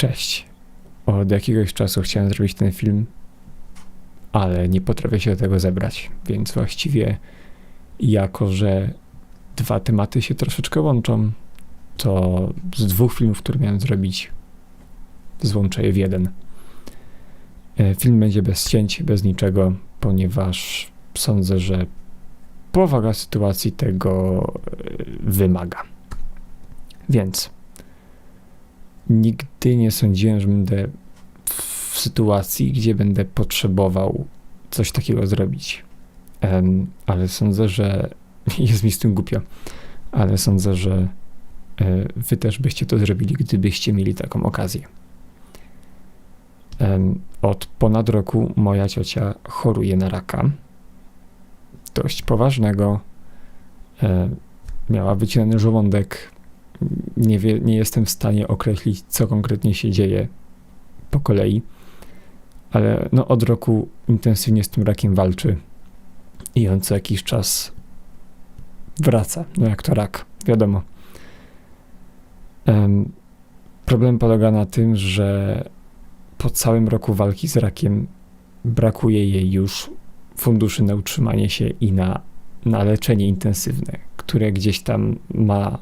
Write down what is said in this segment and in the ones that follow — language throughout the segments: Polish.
Cześć. Od jakiegoś czasu chciałem zrobić ten film, ale nie potrafię się do tego zebrać, więc właściwie jako, że dwa tematy się troszeczkę łączą, to z dwóch filmów, które miałem zrobić, złączę je w jeden. E, Film będzie bez cięć, bez niczego, ponieważ sądzę, że powaga sytuacji tego e, wymaga. Więc nigdy nie sądziłem, że będę w sytuacji, gdzie będę potrzebował coś takiego zrobić. Em, ale sądzę, że jest mi z tym głupio, ale sądzę, że e, wy też byście to zrobili, gdybyście mieli taką okazję. Em, Od ponad roku moja ciocia choruje na raka. Dość poważnego. E, Miała wycinany żołądek. Nie, wie, nie jestem w stanie określić, co konkretnie się dzieje po kolei, ale no, od roku intensywnie z tym rakiem walczy i on co jakiś czas wraca. No jak to rak, wiadomo. Em, problem polega na tym, że po całym roku walki z rakiem brakuje jej już funduszy na utrzymanie się i na, na leczenie intensywne, które gdzieś tam ma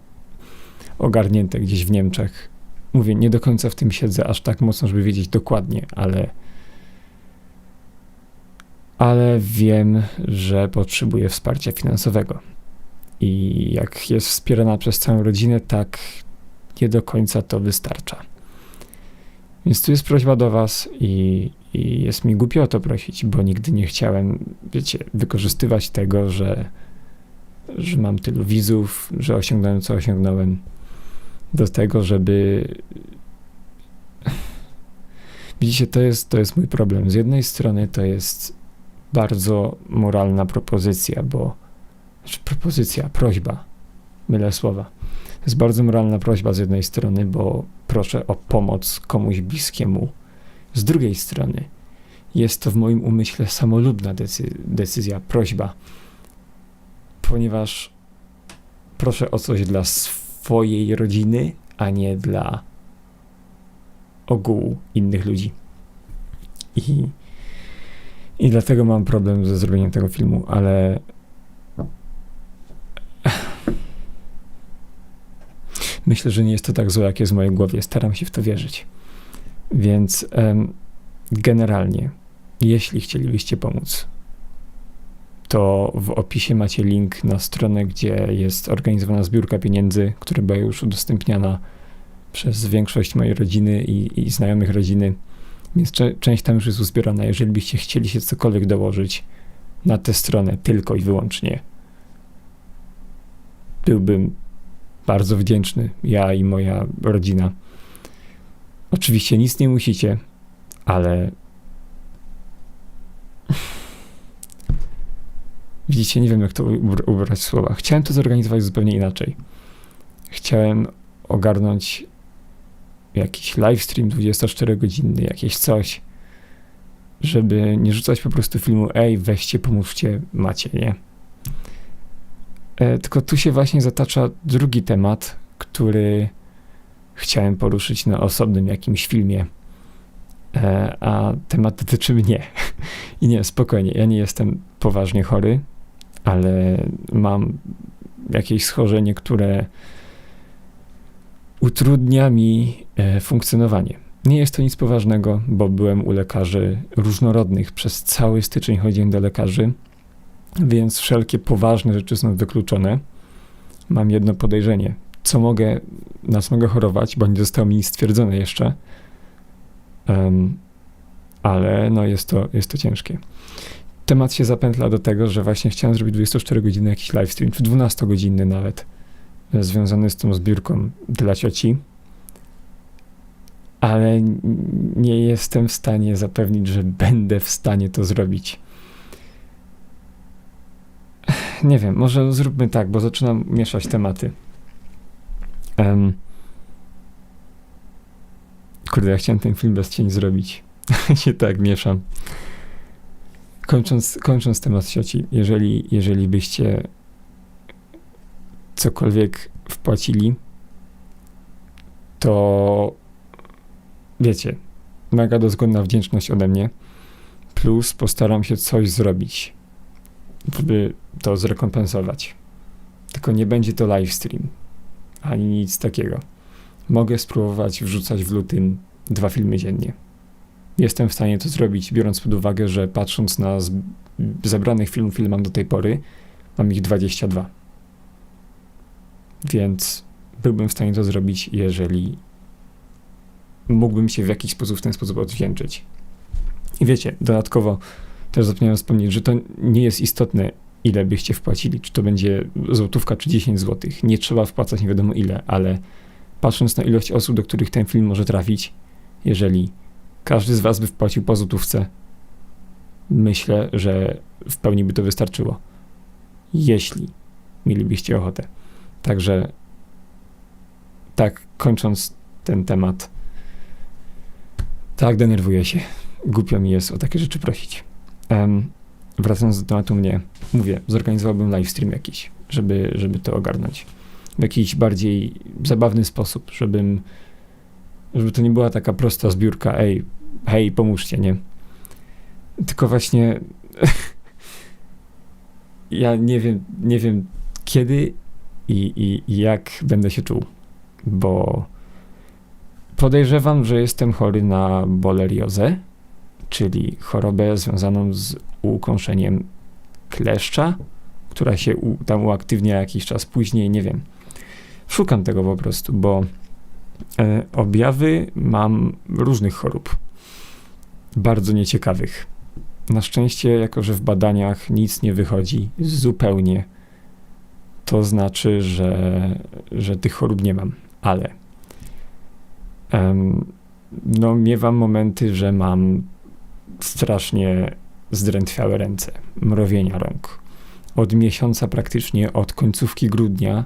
ogarnięte gdzieś w Niemczech. Mówię, nie do końca w tym siedzę aż tak mocno, żeby wiedzieć dokładnie, ale ale wiem, że potrzebuje wsparcia finansowego. I jak jest wspierana przez całą rodzinę, tak nie do końca to wystarcza. Więc tu jest prośba do Was i, i jest mi głupio o to prosić, bo nigdy nie chciałem, wiecie, wykorzystywać tego, że, że mam tylu widzów, że osiągnąłem co osiągnąłem, do tego, żeby. Widzicie, to jest, to jest mój problem. Z jednej strony to jest bardzo moralna propozycja, bo. Znaczy propozycja, prośba. Mylę słowa. To jest bardzo moralna prośba z jednej strony, bo proszę o pomoc komuś bliskiemu. Z drugiej strony jest to w moim umyśle samolubna decy- decyzja, prośba, ponieważ proszę o coś dla swojej rodziny, a nie dla ogółu innych ludzi. I, i dlatego mam problem ze zrobieniem tego filmu, ale myślę, że nie jest to tak złe, jak jest w mojej głowie. Staram się w to wierzyć. Więc generalnie, jeśli chcielibyście pomóc, to w opisie macie link na stronę, gdzie jest organizowana zbiórka pieniędzy, która była już udostępniana przez większość mojej rodziny i, i znajomych rodziny. Więc cze- część tam już jest uzbierana. Jeżeli byście chcieli się cokolwiek dołożyć na tę stronę tylko i wyłącznie, byłbym bardzo wdzięczny, ja i moja rodzina. Oczywiście nic nie musicie, ale widzicie, nie wiem jak to ubr- ubrać w słowa. Chciałem to zorganizować zupełnie inaczej. Chciałem ogarnąć jakiś livestream 24-godzinny, jakieś coś, żeby nie rzucać po prostu filmu, ej, weźcie, pomóżcie, macie, nie? E, tylko tu się właśnie zatacza drugi temat, który chciałem poruszyć na osobnym jakimś filmie. E, a temat dotyczy mnie. I nie, spokojnie, ja nie jestem poważnie chory, ale mam jakieś schorzenie, które utrudnia mi e, funkcjonowanie. Nie jest to nic poważnego, bo byłem u lekarzy różnorodnych. Przez cały styczeń chodziłem do lekarzy, więc wszelkie poważne rzeczy są wykluczone. Mam jedno podejrzenie. Co mogę, na co mogę chorować, bo nie zostało mi stwierdzone jeszcze. Em, ale no jest to, jest to ciężkie. Temat się zapętla do tego, że właśnie chciałem zrobić 24 godziny jakiś livestream, czy 12 godzinny nawet, e, związany z tą zbiórką dla cioci. Ale nie jestem w stanie zapewnić, że będę w stanie to zrobić. Nie wiem, może zróbmy tak, bo zaczynam mieszać tematy. Em, kurde, ja chciałem ten film bez cień zrobić. się tak mieszam. Kończąc, kończąc temat cioci, jeżeli, jeżeli byście cokolwiek wpłacili, to wiecie, mega dozgodna wdzięczność ode mnie, plus postaram się coś zrobić, żeby to zrekompensować. Tylko nie będzie to livestream, ani nic takiego. Mogę spróbować wrzucać w lutym dwa filmy dziennie. Jestem w stanie to zrobić, biorąc pod uwagę, że patrząc na zebranych filmów, ile mam do tej pory, mam ich 22. Więc byłbym w stanie to zrobić, jeżeli mógłbym się w jakiś sposób w ten sposób odwdzięczyć. I wiecie, dodatkowo też zapomniałem wspomnieć, że to nie jest istotne, ile byście wpłacili, czy to będzie złotówka, czy 10 złotych. Nie trzeba wpłacać nie wiadomo ile, ale patrząc na ilość osób, do których ten film może trafić, jeżeli każdy z was by wpłacił po złotówce, myślę, że w pełni by to wystarczyło. Jeśli mielibyście ochotę. Także tak, kończąc ten temat, tak denerwuję się. Głupio mi jest o takie rzeczy prosić. Um, wracając do tematu mnie, mówię, zorganizowałbym livestream jakiś, żeby, żeby to ogarnąć. W jakiś bardziej zabawny sposób, żebym, żeby to nie była taka prosta zbiórka, ej, hej, pomóżcie, nie? Tylko właśnie ja nie wiem, nie wiem kiedy i, i, i jak będę się czuł, bo podejrzewam, że jestem chory na boleriozę, czyli chorobę związaną z ukąszeniem kleszcza, która się u, tam uaktywnia jakiś czas później, nie wiem. Szukam tego po prostu, bo e, objawy mam różnych chorób, bardzo nieciekawych. Na szczęście, jako że w badaniach nic nie wychodzi zupełnie, to znaczy, że, że tych chorób nie mam, ale um, no miewam momenty, że mam strasznie zdrętwiałe ręce, mrowienia rąk. Od miesiąca praktycznie, od końcówki grudnia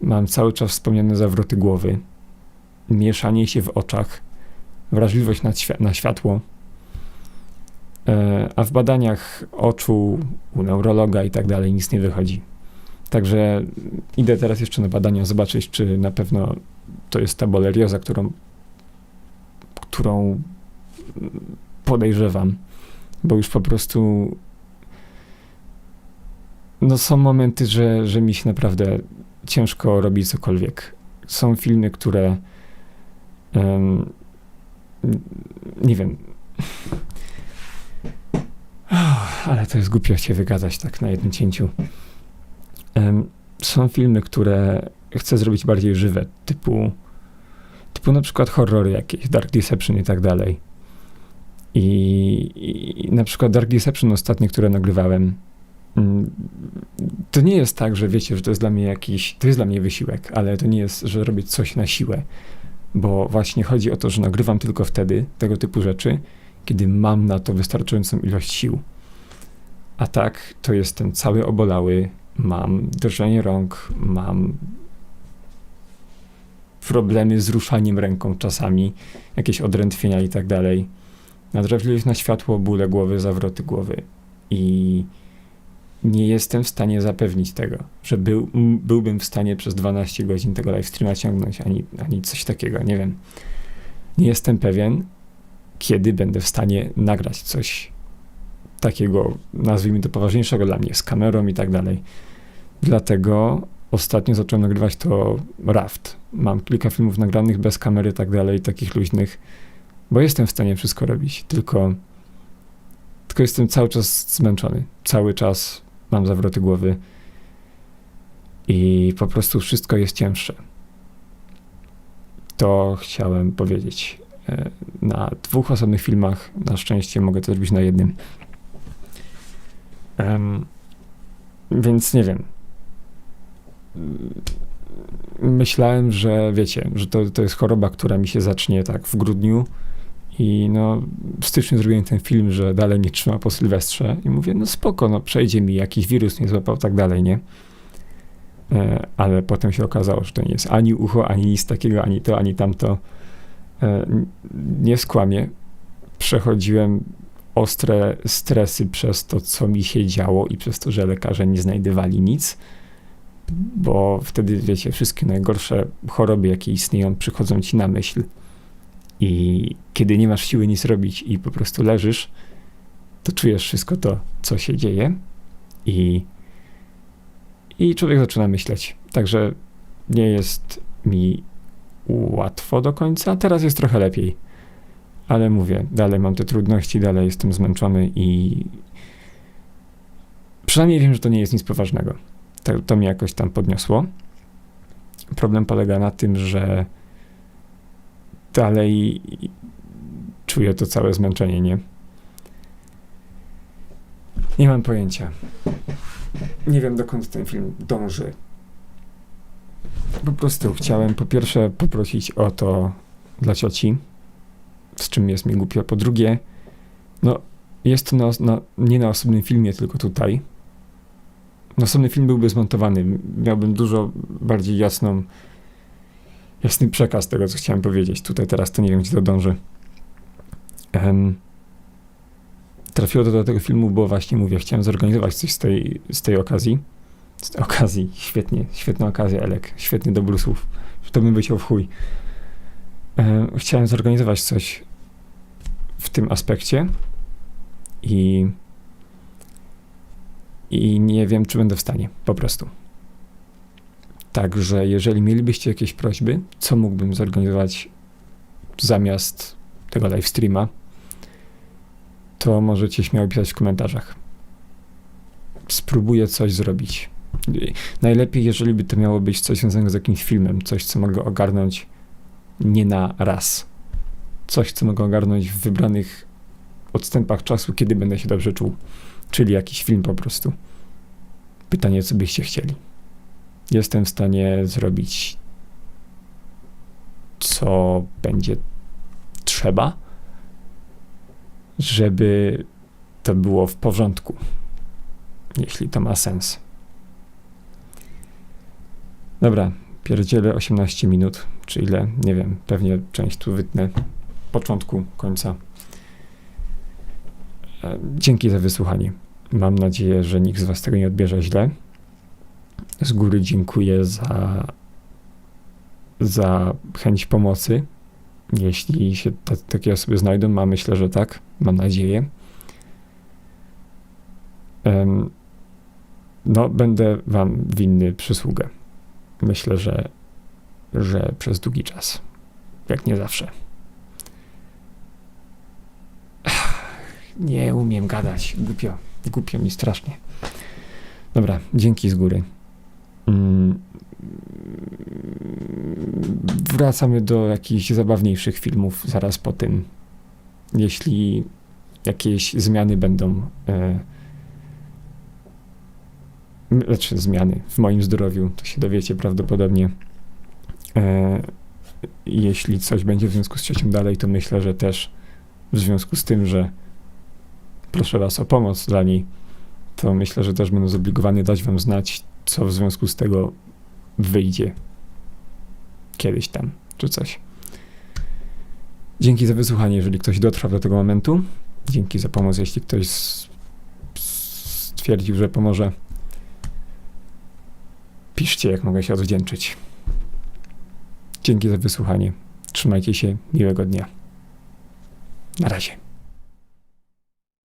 mam cały czas wspomniane zawroty głowy, mieszanie się w oczach, wrażliwość na, świ na światło, a w badaniach oczu, u neurologa i tak dalej nic nie wychodzi. Także idę teraz jeszcze na badania zobaczyć, czy na pewno to jest ta bolerioza, którą, którą podejrzewam, bo już po prostu no są momenty, że, że mi się naprawdę ciężko robi cokolwiek. Są filmy, które um, nie wiem. Ale to jest głupio się wygadać tak na jednym cięciu. Są filmy, które chcę zrobić bardziej żywe, typu typu na przykład horrory jakieś, Dark Deception i tak dalej. I, I, na przykład Dark Deception ostatnie, które nagrywałem, mm, to nie jest tak, że wiecie, że to jest dla mnie jakiś, to jest dla mnie wysiłek, ale to nie jest, że robię coś na siłę, bo właśnie chodzi o to, że nagrywam tylko wtedy tego typu rzeczy, kiedy mam na to wystarczającą ilość sił. A tak, to jestem cały obolały, mam drżenie rąk, mam problemy z ruszaniem ręką czasami, jakieś odrętwienia i tak dalej Nadrażliwość na światło, bóle głowy, zawroty głowy. I nie jestem w stanie zapewnić tego, że był, byłbym w stanie przez 12 godzin tego live streama ciągnąć, ani, ani coś takiego, nie wiem. Nie jestem pewien, kiedy będę w stanie nagrać coś takiego, nazwijmy to poważniejszego dla mnie, z kamerą i tak dalej. Dlatego ostatnio zacząłem nagrywać to Raft. Mam kilka filmów nagranych bez kamery i tak dalej, takich luźnych bo jestem w stanie wszystko robić, tylko, tylko jestem cały czas zmęczony. Cały czas mam zawroty głowy i po prostu wszystko jest cięższe. To chciałem powiedzieć. E, na dwóch osobnych filmach, na szczęście mogę to zrobić na jednym. Um, więc nie wiem. Myślałem, że wiecie, że to, to jest choroba, która mi się zacznie tak w grudniu, i no, w styczniu zrobiłem ten film, że dalej nie trzyma po Sylwestrze i mówię, no spoko, no przejdzie mi, jakiś wirus nie złapał, tak dalej, nie? E, ale potem się okazało, że to nie jest ani ucho, ani nic takiego, ani to, ani tamto. E, nie skłamię. Przechodziłem ostre stresy przez to, co mi się działo i przez to, że lekarze nie znajdywali nic, bo wtedy, wiecie, wszystkie najgorsze choroby, jakie istnieją, przychodzą ci na myśl i kiedy nie masz siły nic robić i po prostu leżysz, to czujesz wszystko to, co się dzieje i, i człowiek zaczyna myśleć. Także nie jest mi łatwo do końca. Teraz jest trochę lepiej. Ale mówię, dalej mam te trudności, dalej jestem zmęczony i przynajmniej wiem, że to nie jest nic poważnego. To, to mnie jakoś tam podniosło. Problem polega na tym, że dalej czuję to całe zmęczenie, nie? Nie mam pojęcia. Nie wiem, dokąd ten film dąży. Po prostu chciałem po pierwsze poprosić o to dla cioci, z czym jest mi głupio. Po drugie, no, jest to na, na, nie na osobnym filmie, tylko tutaj. Na osobny film byłby zmontowany. Miałbym dużo bardziej jasną, jasny przekaz tego, co chciałem powiedzieć. Tutaj teraz to nie wiem, gdzie to dąży. Um, trafiło to do tego filmu, bo właśnie mówię, chciałem zorganizować coś z tej, z tej okazji. Z tej okazji, świetnie, świetna okazja, Elek, świetny do bluesów. To bym wyciął w chuj. E, chciałem zorganizować coś w tym aspekcie i, i nie wiem, czy będę w stanie, po prostu. Także jeżeli mielibyście jakieś prośby, co mógłbym zorganizować zamiast tego live streama, to możecie śmiało pisać w komentarzach. Spróbuję coś zrobić. Najlepiej, jeżeli by to miało być coś związanego z jakimś filmem, coś, co mogę ogarnąć nie na raz. Coś, co mogę ogarnąć w wybranych odstępach czasu, kiedy będę się dobrze czuł. Czyli jakiś film po prostu. Pytanie, co byście chcieli. Jestem w stanie zrobić, co będzie trzeba, żeby to było w porządku, jeśli to ma sens. Dobra, pierdzielę 18 minut, czy ile, nie wiem, pewnie część tu wytnę początku, końca. E, Dzięki za wysłuchanie. Mam nadzieję, że nikt z Was tego nie odbierze źle. Z góry dziękuję za, za chęć pomocy. Jeśli się ta, takie osoby znajdą, a myślę, że tak, mam nadzieję. Em, no, będę Wam winny przysługę. Myślę, że, że przez długi czas. Jak nie zawsze. Nie umiem gadać. Głupio. Głupio mi strasznie. Dobra, dzięki z góry. Mm. Wracamy do jakichś zabawniejszych filmów zaraz po tym. Jeśli jakieś zmiany będą. E, znaczy zmiany w moim zdrowiu, to się dowiecie prawdopodobnie. E, jeśli coś będzie w związku z ciocią dalej, to myślę, że też w związku z tym, że proszę was o pomoc dla niej, to myślę, że też będę zobligowany dać wam znać, co w związku z tego wyjdzie kiedyś tam, czy coś. Dzięki za wysłuchanie, jeżeli ktoś dotrwał do tego momentu. Dzięki za pomoc, jeśli ktoś stwierdził, że pomoże. Piszcie, jak mogę się odwdzięczyć. Dzięki za wysłuchanie. Trzymajcie się. Miłego dnia. Na razie.